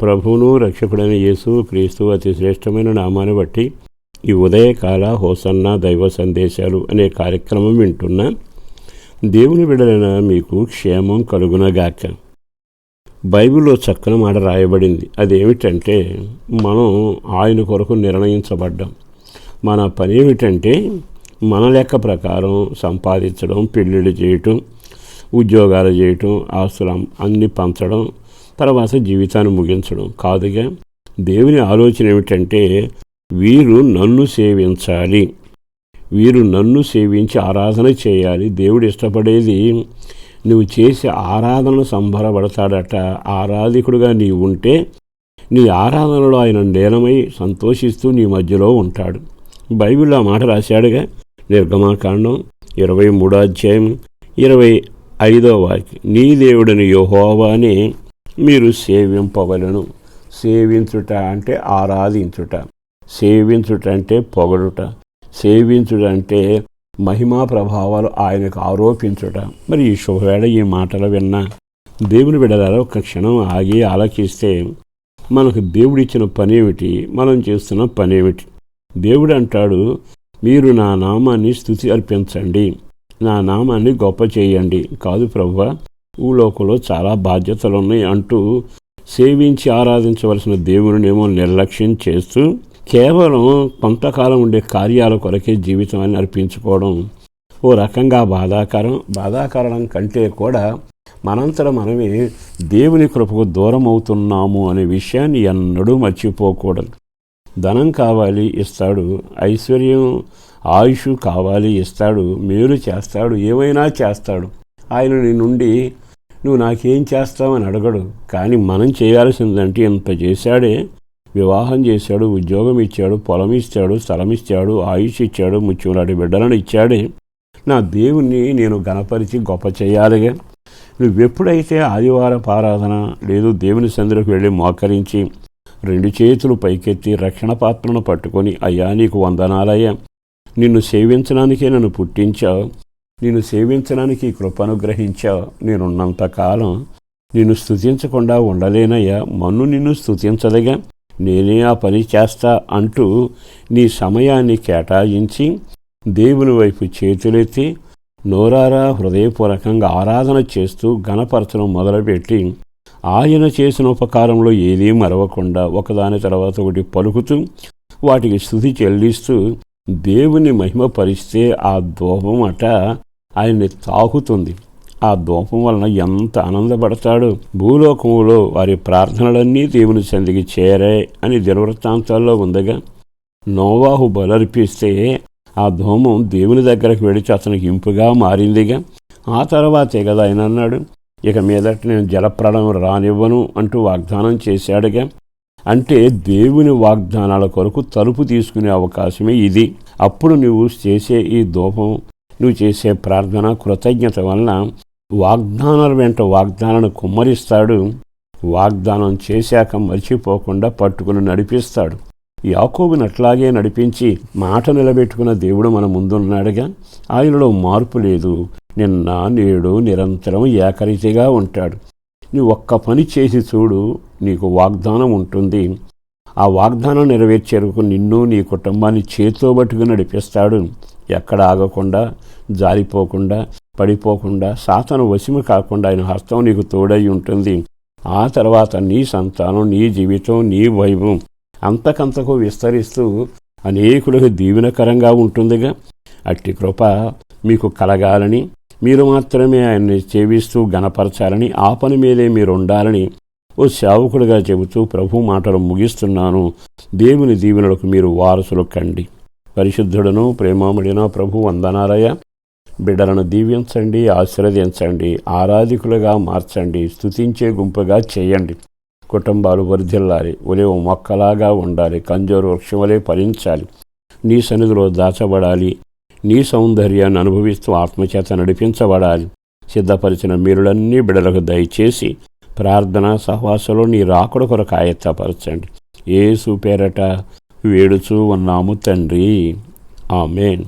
ప్రభువును రక్షకుడైన యేసు క్రీస్తు అతి శ్రేష్టమైన నామాన్ని బట్టి ఈ ఉదయకాల హోసన్న దైవ సందేశాలు అనే కార్యక్రమం వింటున్న దేవుని విడలైన మీకు క్షేమం కలుగునగాక. బైబిల్లో చక్కని మాట రాయబడింది. అదేమిటంటే మనం ఆయన కొరకు నిర్ణయించబడ్డాం. మన పని ఏమిటంటే మన లెక్క ప్రకారం సంపాదించడం పెళ్ళిళ్ళు చేయటం ఉద్యోగాలు చేయటం ఆస్తులు అన్ని పంచడం తర్వాత జీవితాన్ని ముగించడం కాదుగా. దేవుని ఆలోచన ఏమిటంటే వీరు నన్ను సేవించాలి. వీరు నన్ను సేవించి ఆరాధన చేయాలి. దేవుడు ఇష్టపడేది నువ్వు చేసే ఆరాధనను సంబరపడతాడట. ఆరాధికుడుగా నీవు ఉంటే నీ ఆరాధనలో ఆయన నేనమై సంతోషిస్తూ నీ మధ్యలో ఉంటాడు. బైబిల్లో మాట రాశాడుగా నిర్గమాకాండం ఇరవై మూడో అధ్యాయం ఇరవై ఐదో వాక్యం. నీ దేవుడిని యోహోవాని మీరు సేవింపవలను. సేవించుట అంటే ఆరాధించుట. సేవించుట అంటే పొగడుట. సేవించుట అంటే మహిమా ప్రభావాలు ఆయనకు ఆరోపించుట. మరి ఈ శుభవేళ ఈ మాటలు విన్నా దేవుని విడదారా ఒక క్షణం ఆగి ఆలకిస్తే మనకు దేవుడిచ్చిన పని ఏమిటి మనం చేస్తున్న పని ఏమిటి దేవుడు అంటాడు మీరు నా నామాన్ని స్థుతి అర్పించండి. నా నామాన్ని గొప్ప చేయండి. కాదు ప్రభువ భూలోకంలో చాలా బాధ్యతలు ఉన్నాయి అంటూ సేవించి ఆరాధించవలసిన దేవుడినేమో నిర్లక్ష్యం చేస్తూ కేవలం కొంతకాలం ఉండే కార్యాల కొరకే జీవితాన్ని అర్పించుకోవడం ఓ రకంగా బాధాకరం. బాధాకరణం కంటే కూడా మనంతరం మనమే దేవుని కృపకు దూరం అవుతున్నాము అనే విషయాన్ని ఎన్నడూ మర్చిపోకూడదు. ధనం కావాలి ఇస్తాడు. ఐశ్వర్యం ఆయుష్ కావాలి ఇస్తాడు. మేలు చేస్తాడు. ఏమైనా చేస్తాడు. ఆయన నీ నుండి నువ్వు నాకేం చేస్తావని అడగడు. కానీ మనం చేయాల్సిందంటే ఇంత చేశాడే. వివాహం చేశాడు ఉద్యోగం ఇచ్చాడు పొలం ఇచ్చాడు స్థలం ఇచ్చాడు ఆయుష్ ఇచ్చాడు ముత్యంలాంటి బిడ్డలను ఇచ్చాడే. నా దేవుణ్ణి నేను గణపరిచి గొప్ప చేయాలిగా నువ్వెప్పుడైతే ఆదివారపు ఆరాధన లేదు దేవుని సందులకు వెళ్ళి మోకరించి రెండు చేతులు పైకెత్తి రక్షణ పాత్రను పట్టుకొని అయ్యా నీకు వందనాలయ్యా. నిన్ను సేవించడానికే నన్ను పుట్టించావు. నిన్ను సేవించడానికి కృప అనుగ్రహించావు నేనున్నంతకాలం నిన్ను స్థుతించకుండా ఉండలేనయ్యా. మన్ను నిన్ను స్థుతించదగా నేనే ఆ పని చేస్తా అంటూ నీ సమయాన్ని కేటాయించి దేవుని వైపు చేతులెత్తి నోరారా హృదయపూర్వకంగా ఆరాధన చేస్తూ ఘనపరచడం మొదలుపెట్టి ఆయన చేసిన ఉపకారంలో ఏదీ మరవకుండా ఒకదాని తర్వాత ఒకటి పలుకుతూ వాటికి స్థుతి చెల్లిస్తూ దేవుని మహిమపరిస్తే ఆ దూపం అట ఆయన్ని తాకుతుంది. ఆ దూపం వలన ఎంత ఆనందపడతాడు? భూలోకములో వారి ప్రార్థనలన్నీ దేవుని సందికి చేరాయి అని దినవృత్తాంతాల్లో ఉందగా నోవాహు బలర్పిస్తే ఆ ధూమం దేవుని దగ్గరకు వెడిచి అతనికి ఇంపుగా మారిందిగా ఆ తర్వాతే కదా ఆయన అన్నాడు. ఇక మీదట నేను జలప్రళయం రానివ్వను అంటూ వాగ్దానం చేశాడుగా. అంటే దేవుని వాగ్దానాల కొరకు తలుపు తీసుకునే అవకాశమే ఇది. అప్పుడు నువ్వు చేసే ఈ దూపం నువ్వు చేసే ప్రార్థన కృతజ్ఞత వలన వాగ్దానాల వెంట వాగ్దానాన్ని కుమ్మరిస్తాడు. వాగ్దానం చేశాక మర్చిపోకుండా పట్టుకుని నడిపిస్తాడు. యాకోబుని అట్లాగే నడిపించి మాట నిలబెట్టుకున్న దేవుడు మన ముందున్నాడుగా. ఆయనలో మార్పు లేదు. నిన్న నేడు నిరంతరం ఏకరీతిగా ఉంటాడు. నువ్వు ఒక్క పని చేసి చూడు నీకు వాగ్దానం ఉంటుంది. ఆ వాగ్దానం నెరవేర్చేందుకు నిన్ను నీ కుటుంబాన్ని చేతో పట్టుకుని నడిపిస్తాడు. ఎక్కడ ఆగకుండా జారిపోకుండా పడిపోకుండా సాతను వశము కాకుండా ఆయన హస్తం నీకు తోడై ఉంటుంది. ఆ తర్వాత నీ సంతానం నీ జీవితం నీ వైభవం అంతకంతకు విస్తరిస్తూ అనేకులకు దీవెనకరంగా ఉంటుందిగా. అట్టి కృప మీకు కలగాలని మీరు మాత్రమే ఆయన్ని సేవిస్తూ గణపరచాలని ఆ పని మీదే మీరు ఉండాలని ఓ సేవకుడిగా చెబుతూ ప్రభు మాటలు ముగిస్తున్నాను. దేవుని దీవెనలకు మీరు వారసులు కండి. పరిశుద్ధుడను ప్రేమాముడిన ప్రభు వందనాలయ. బిడ్డలను దీవించండి ఆశీర్వదించండి ఆరాధికులుగా మార్చండి స్థుతించే గుంపుగా చేయండి. కుటుంబాలు వరిధిల్లాలి ఒలేవు మొక్కలాగా ఉండాలి కంజోరు వృక్షములే ఫలించాలి. నీ సన్నిధిలో దాచబడాలి నీ సౌందర్యాన్ని అనుభవిస్తూ ఆత్మచేత నడిపించబడాలి. సిద్ధపరిచిన మీరులన్నీ బిడలకు దయచేసి ప్రార్థన సహవాసంలో నీ రాకుడు కొరకు ఆయత్తపరచండి. ఏ పేరట వేడుచూ ఉన్నాము తండ్రి. ఆమెన్.